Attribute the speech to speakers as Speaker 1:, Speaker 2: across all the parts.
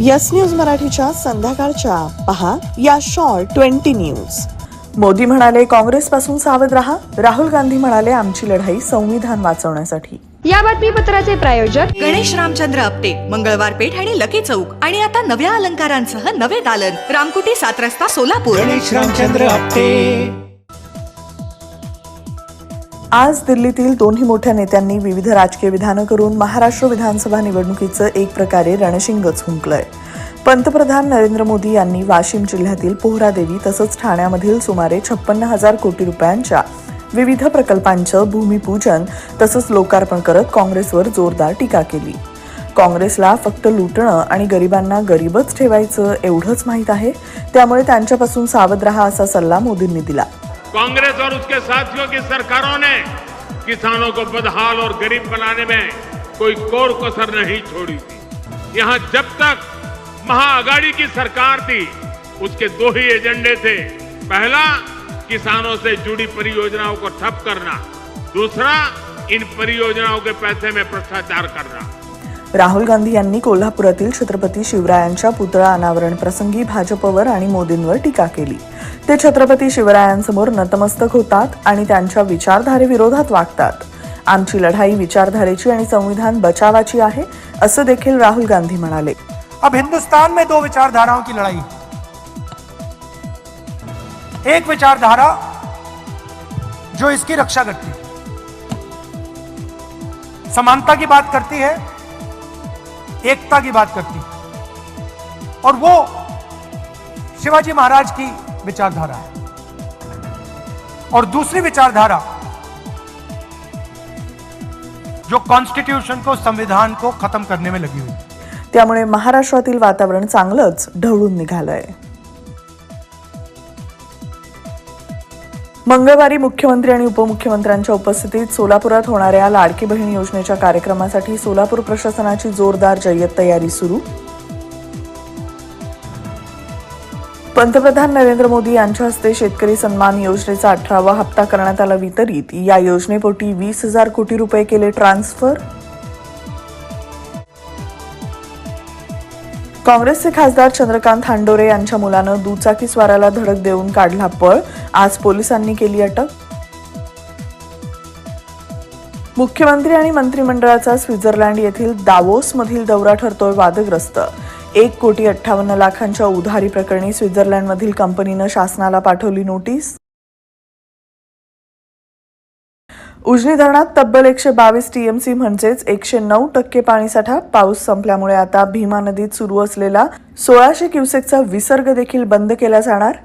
Speaker 1: Yes news मराठीच्या संध्याकाळच्या. पहा या शॉर्ट ट्वेंटी न्यूज. मोदी म्हणाले काँग्रेसपासून सावध रहा. राहुल गांधी म्हणाले आमची लढाई संविधान वाचवण्यासाठी.
Speaker 2: या बातमीपत्राचे प्रायोजक
Speaker 3: गणेश रामचंद्र आपटे मंगळवार पेठ आणि लकी चौक. आणि आता नव्या अलंकारांसह नवे दालन. रामकुटी सात रस्ता सोलापूर.
Speaker 4: गणेश रामचंद्र आपटे.
Speaker 1: आज दिल्लीतील दोन्ही मोठ्या नेत्यांनी विविध राजकीय विधानं करून महाराष्ट्र विधानसभा निवडणुकीचं एक प्रकारे रणशिंगच हुंकलंय. पंतप्रधान नरेंद्र मोदी यांनी वाशिम जिल्ह्यातील पोहरादेवी तसंच ठाण्यामधील सुमारे छप्पन्न हजार कोटी रुपयांच्या विविध प्रकल्पांचं भूमिपूजन तसंच लोकार्पण करत काँग्रेसवर जोरदार टीका केली. काँग्रेसला फक्त लुटणं आणि गरिबांना गरीबच ठेवायचं एवढंच माहीत आहे. त्यामुळे त्यांच्यापासून सावध रहा असा सल्ला मोदींनी दिला.
Speaker 5: कांग्रेस और उसके साथियों की सरकारों ने किसानों को बदहाल और गरीब बनाने में कोई कोर कसर नहीं छोड़ी थी। यहाँ जब तक महाआघाड़ी की सरकार थी, उसके दो ही एजेंडे थे। पहला, किसानों से जुड़ी परियोजनाओं को ठप करना। दूसरा, इन परियोजनाओं के पैसे में भ्रष्टाचार करना।
Speaker 1: राहुल गांधी यांनी कोल्हापुरातील छत्रपती शिवरायांच्या पुतळा अनावरण प्रसंगी भाजपवर आणि मोदींवर टीका केली. ते छत्रपती शिवरायांसमोर नतमस्तक होतात आणि त्यांच्या विचारधारेविरोधात वागतात. आमची लढाई विचारधारेची आणि संविधान बचावाची आहे असं देखील राहुल गांधी म्हणाले.
Speaker 4: अब हिंदुस्तान में दो विचारधाराओं की लड़ाई। एक विचारधारा जो इसकी रक्षा करती है। समानता की बात करती है एकता की बात करती। है और वो शिवाजी महाराज की विचारधारा है। और दूसरी विचारधारा जो कॉन्स्टिट्यूशन को संविधान को खत्म करने में लगी हुई।
Speaker 1: त्यामुळे महाराष्ट्रातील वातावरण चांगलंच ढवळून निघालंय. मंगळवारी मुख्यमंत्री आणि उपमुख्यमंत्र्यांच्या उपस्थितीत सोलापुरात होणाऱ्या लाडकी बहीण योजनेच्या कार्यक्रमासाठी सोलापूर प्रशासनाची जोरदार जय्यत तयारी सुरू. पंतप्रधान नरेंद्र मोदी यांच्या हस्ते शेतकरी सन्मान योजनेचा अठरावा हप्ता करण्यात आला वितरित. या योजनेपोटी वीस हजार कोटी रुपये केले ट्रान्सफर. काँग्रेसचे खासदार चंद्रकांत हांडोरे यांच्या मुलानं दुचाकी स्वाराला धडक देऊन काढला पळ. आज पोलिसांनी केली अटक? मुख्यमंत्री आणि मंत्रिमंडळाचा स्वित्झर्लंड येथील दावोस मधील दौरा ठरतोय वादग्रस्त. एक कोटी अठ्ठावन्न लाखांच्या उधारी प्रकरणी स्वित्झर्लंडमधील कंपनीनं शासनाला पाठवली नोटीस. उजनी धरणात तब्बल एकशे बावीस टीएमसी म्हणजेच एकशे नऊ टक्के पाणीसाठा पाऊस संपल्यामुळे आता भीमा नदीत सुरू असलेला सोळाशे क्युसेकचा विसर्ग देखील बंद केला जाणार.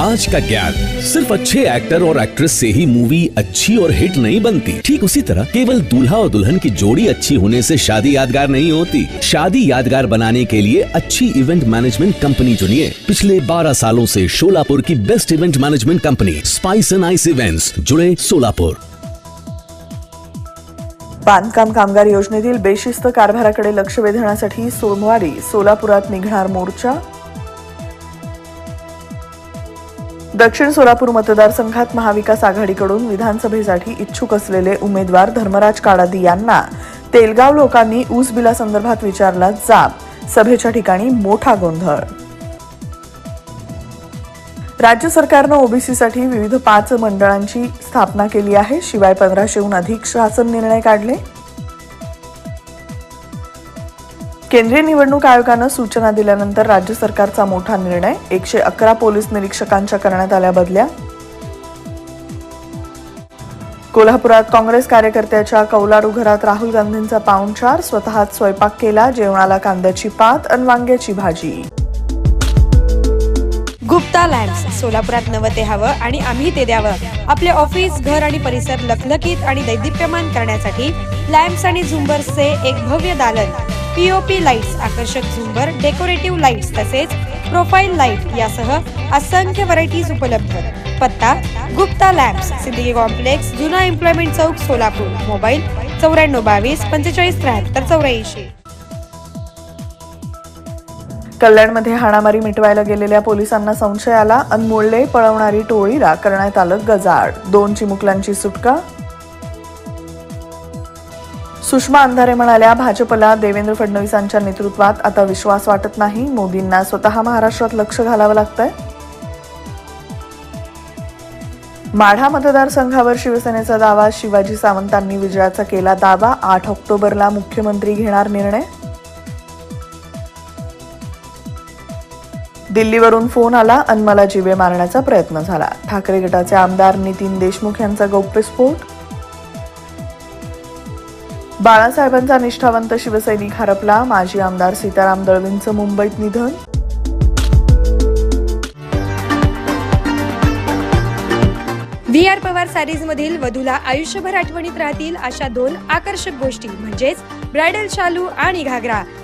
Speaker 6: आज का ज्ञान सिर्फ़ अच्छे एक्टर और एक्ट्रेस से ही मूवी अच्छी और हिट नहीं बनती। ठीक उसी तरह केवल दूल्हा और दुल्हन की जोड़ी अच्छी होने से शादी यादगार नहीं होती। शादी यादगार बनाने के लिए अच्छी इवेंट मैनेजमेंट कंपनी चुनिए। पिछले 12 सालों से शोलापुर की best event management company Spice and Ice Events जुड़े सोलापुर
Speaker 1: बांधकाम कामगार योजनेतील बेशिस्त कारभाराकडे लक्ष वेधण्यासाठी सोमवारी सोलापुरात निघणार मोर्चा दक्षिण सोलापूर मतदारसंघात महाविकास आघाडीकडून विधानसभेसाठी इच्छुक असलेले उमेदवार धर्मराज काडादी यांना तेलगाव लोकांनी ऊस बिलासंदर्भात विचारला जाब सभेच्या ठिकाणी मोठा गोंधळ. राज्य सरकारनं ओबीसीसाठी विविध पाच मंडळांची स्थापना केली आहे शिवाय पंधराशेहून अधिक शासन निर्णय काढले. केंद्रीय निवडणूक आयोगानं सूचना दिल्यानंतर राज्य सरकारचा मोठा निर्णय एकशे अकरा पोलीस निरीक्षकांच्या करण्यात आल्या बदल्या. कोल्हापुरात काँग्रेस कार्यकर्त्याच्या कौलारू घरात राहुल गांधींचा पाहुणचार स्वतःच स्वयंपाक केला जेवणाला कांद्याची पात आणि वांग्याची भाजी.
Speaker 2: गुप्ता लॅम्प्स सोलापुरात नवं ते हवं आणि आम्ही ते द्यावं. आपले ऑफिस घर आणि परिसर लखलखीत आणि दैदिप्यमान करण्यासाठी लॅम्प्स आणि झुंबर्सचे एक भव्य दालन. पीओपी लाईट्स आकर्षक झुंबर डेकोरेटिव्ह लाईट्स तसेच प्रोफाईल लाइट यासह असंख्य व्हरायटीज उपलब्ध. पत्ता गुप्ता लॅब्स सिद्दीकी कॉम्प्लेक्स जुना एम्प्लॉयमेंट चौक सोलापूर. मोबाईल चौऱ्याण्णव बावीस पंचेचाळीस त्र्याहत्तर चौऱ्याऐंशी.
Speaker 1: कल्याणमध्ये हाणामारी मिटवायला गेलेल्या पोलिसांना संशय आला अनमोळले पळवणारी टोळीला करण्यात आलं गजाड दोन चिमुकल्यांची सुटका सुषमा अंधारे म्हणाल्या भाजपला देवेंद्र फडणवीसांच्या नेतृत्वात आता विश्वास वाटत नाही. मोदींना स्वतः महाराष्ट्रात लक्ष घालावं लागतंय. माढा मतदारसंघावर शिवसेनेचा दावा शिवाजी सावंतांनी विजयाचा केला दावा आठ ऑक्टोबरला मुख्यमंत्री घेणार निर्णय. दिल्लीवरून फोन आला अन मला जिवे मारण्याचा प्रयत्न झाला. ठाकरे गटाचे आमदार नितीन देशमुख यांचा गौप्यस्फोट बाळासाहेबांचा निष्ठावंत शिवसैनिक हरपला. माजी आमदार सीताराम दळवींचं मुंबईत निधन.
Speaker 2: व्ही आर पवार सॅरीज मधील वधूला आयुष्यभर आठवणीत राहतील अशा दोन आकर्षक गोष्टी म्हणजेच ब्रायडल शालू आणि घागरा.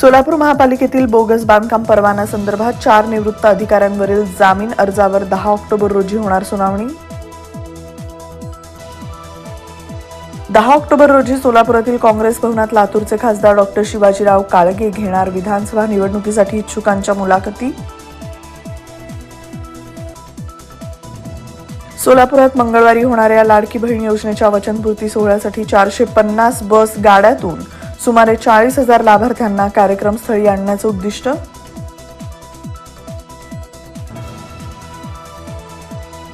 Speaker 1: सोलापूर महापालिकेतील बोगस बांधकाम परवाना संदर्भात चार निवृत्त अधिकाऱ्यांवरील जामीन अर्जावर दहा ऑक्टोबर रोजी होणार सुनावणी. दहा ऑक्टोबर रोजी सोलापुरातील काँग्रेस भवनात लातूरचे खासदार डॉक्टर शिवाजीराव काळगे घेणार विधानसभा निवडणुकीसाठी इच्छुकांच्या मुलाखती. सोलापुरात मंगळवारी होणाऱ्या लाडकी बहीण योजनेच्या वचनपूर्ती सोहळ्यासाठी चारशे पन्नास बस गाड्यातून सुमारे चाळीस हजार लाभार्थ्यांना कार्यक्रमस्थळी आणण्याचं उद्दिष्ट.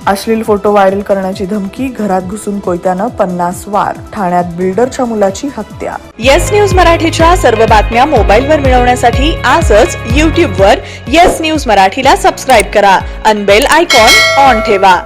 Speaker 1: अश्लील फोटो व्हायरल करण्याची धमकी घरात घुसून कोयत्यानं पन्नास वार ठाण्यात बिल्डरच्या मुलाची हत्या.
Speaker 7: येस न्यूज मराठीच्या सर्व बातम्या मोबाईलवर मिळवण्यासाठी आजच यूट्यूबवर येस न्यूज मराठीला सबस्क्राईब करा. अनबेल आयकॉन ऑन ठेवा.